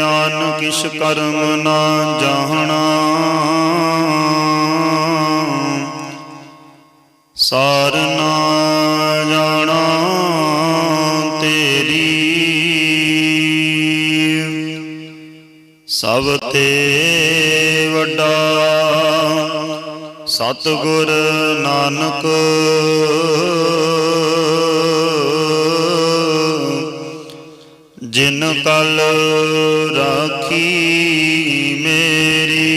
ਆਨ ਕਿਛ ਕਰਮ ਨਾ ਜਾਹਣਾ ਸਾਰ ਨਾ ਜਾਣਾ ਤੇਰੀ। ਸਭ ਤੇ ਵੱਡਾ ਸਤਿਗੁਰ ਨਾਨਕ। ਜਿਨ ਕਲ ਰਾਖੀ ਮੇਰੀ।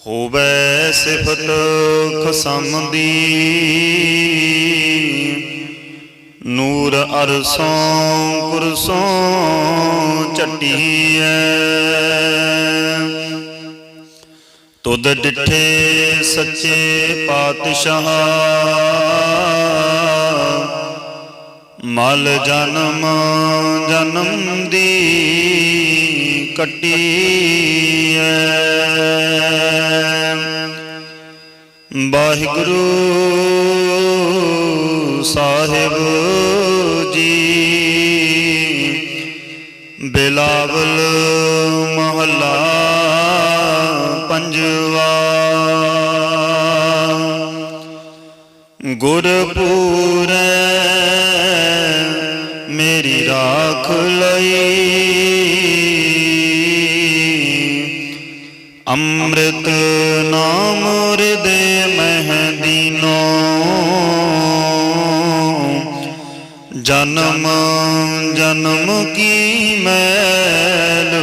ਹੋਵੇ ਸਿਫਤ ਖਸਮ ਦੀ ਨੂਰ ਅਰਸੋਂ ਕੁਰਸੋਂ ਚੱਟੀਐ। ਤੁਧ ਡਿਠੇ ਸੱਚੇ ਪਾਤਸ਼ਾਹ ਮਲ ਜਨਮ ਜਨਮ ਦੀ ਕੱਟੀਐ ਵਾਹਿਗੁਰੂ ਸਾਹਿਬ ਜੀ ਬਿਲਾਵਲ ਮਹੱਲਾ ਪੰਜਵਾ। ਗੁਰਪੂਰੈ ਮੇਰੀ ਰਾਖ ਲਈ ਅੰਮ੍ਰਿਤ ਨਾਮ ਹਿਰਦੇ ਮਹਿਦੀਨੋ ਜਨਮ ਜਨਮ ਕੀ ਮੈਲ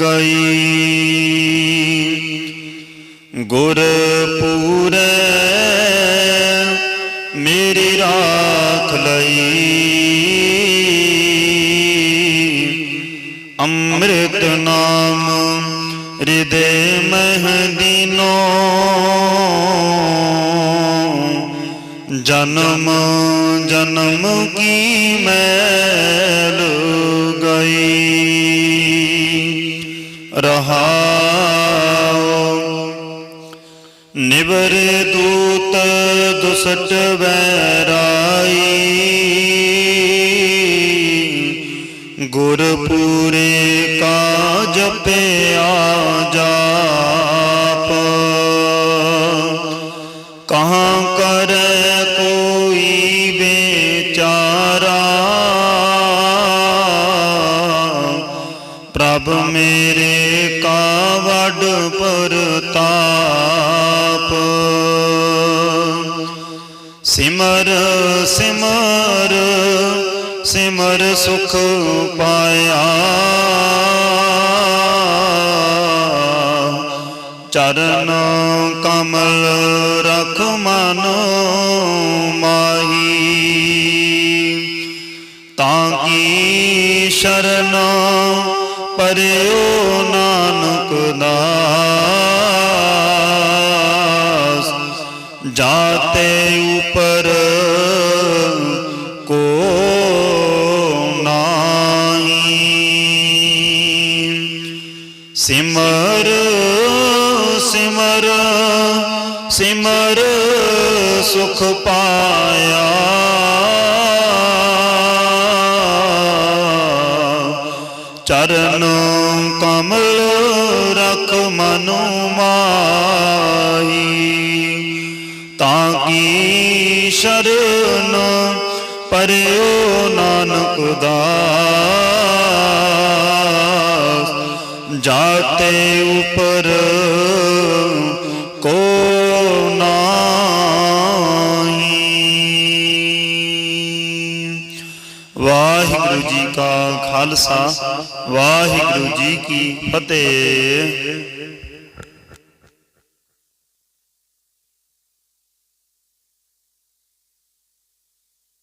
ਗਈ ਗੁਰ ਪੂਰੈ ਮੇਰੀ ਅੰਮ੍ਰਿਤ ਨਾਮ ਹਿਰਦੇ ਮਹਿਦੀਨੋ। ਜਨਮ ਜਨਮ ਕੀ ਮੈਲ ਗਈ? ਰਹਾਉ ਨਿਵਰ ਦੂਤ ਦੁਸਟ ਵੈਰਾਈ। ਗੁਰ ਪੂਰੇ ਕਾ ਜਪਿਆ ਜਾਪ। ਕਹਾਂ ਕਰੈ ਕੋਈ ਵਿਚਾਰਾ। ਪ੍ਰਭ ਮੇਰੇ ਕਾ ਵਡ ਪਰਤਾਪ। ਸਿਮਰ ਸਿਮਰ ਸਿਮਰ ਸੁਖ ਪਾਇਆ। ਚਰਨ ਕਮਲ ਰਖ ਮਨ ਮਾਹੀ। ਤਾਂ ਕੀ ਸ਼ਰਨ ਪਰਿਓ ਨਾਨਕ ਦਾਸ। ਜਾਤੇ ਸਿਮਰ ਸਿਮਰ ਸਿਮਰ ਸੁਖ ਪਾਇਆ। ਚਰਨ ਕਮਲ ਰਖ ਮਨੁ ਮਾਹੀ, ਤਾਂ ਕੀ ਸ਼ਰਨ ਪਰਿਓ ਨਾਨਕ ਦਾ ਜਾਤੇ ਉਪਰ ਕੋ ਨਾਹੀ। ਵਾਹਿਗੁਰੂ ਜੀ ਕਾ ਖਾਲਸਾ ਵਾਹਿਗੁਰੂ ਜੀ ਕੀ ਫਤਿਹ।